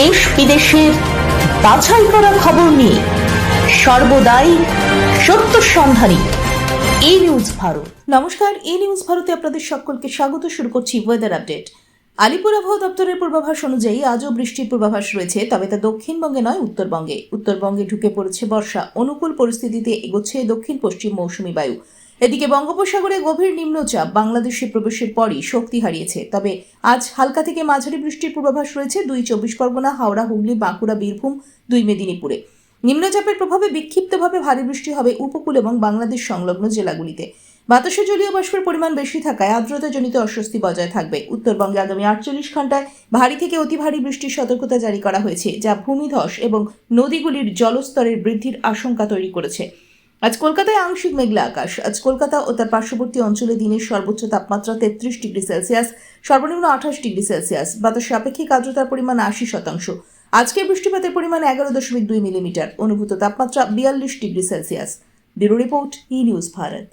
দেশ বিদেশের বাছাই করা খবর নিয়ে সর্বদাই সত্য সন্ধানী এই নিউজ ভারত। নমস্কার এই নিউজ ভারতে আপনাদের সকলকে স্বাগত। শুরু করছি ওয়েদার আপডেট আলিপুর আবহাওয়া দপ্তরের পূর্বাভাস অনুযায়ী আজও বৃষ্টির পূর্বাভাস রয়েছে, তবে তা দক্ষিণবঙ্গে নয়, উত্তরবঙ্গে। উত্তরবঙ্গে ঢুকে পড়েছে বর্ষা। অনুকূল পরিস্থিতিতে এগোচ্ছে দক্ষিণ পশ্চিম মৌসুমী বায়ু। এদিকে বঙ্গোপসাগরে গভীর নিম্নচাপ বাংলাদেশে প্রবেশের পরই শক্তি হারিয়েছে। তবে আজ হালকা থেকে মাঝারি বৃষ্টির পূর্বাভাস রয়েছে দুই চব্বিশ পরগনা, হাওড়া, হুগলি, বাঁকুড়া, বীরভূম, দুই মেদিনীপুরে। নিম্নচাপের প্রভাবে বিক্ষিপ্তভাবে ভারী বৃষ্টি হবে উপকূল এবং বাংলাদেশ সংলগ্ন জেলাগুলিতে। বাতাসে জলীয় বাষ্পের পরিমাণ বেশি থাকায় আর্দ্রতাজনিত অস্বস্তি বজায় থাকবে। উত্তরবঙ্গে আগামী আটচল্লিশ ঘন্টায় ভারী থেকে অতি ভারী বৃষ্টির সতর্কতা জারি করা হয়েছে, যা ভূমিধস এবং নদীগুলির জলস্তরের বৃদ্ধির আশঙ্কা তৈরি করেছে। আজ কলকাতায় আংশিক মেঘলা আকাশ। আজ কলকাতা ও তার পার্শ্ববর্তী অঞ্চলে দিনের সর্বোচ্চ তাপমাত্রা তেত্রিশ ডিগ্রি সেলসিয়াস, সর্বনিম্ন আঠাশ ডিগ্রি সেলসিয়াস। বাতাসে আপেক্ষিক আর্দ্রতার পরিমাণ আশি শতাংশ। আজকের বৃষ্টিপাতের পরিমাণ এগারো দশমিক দুই মিলিমিটার। অনুভূত তাপমাত্রা বিয়াল্লিশ degree Celsius. Bureau report, E news Bharat.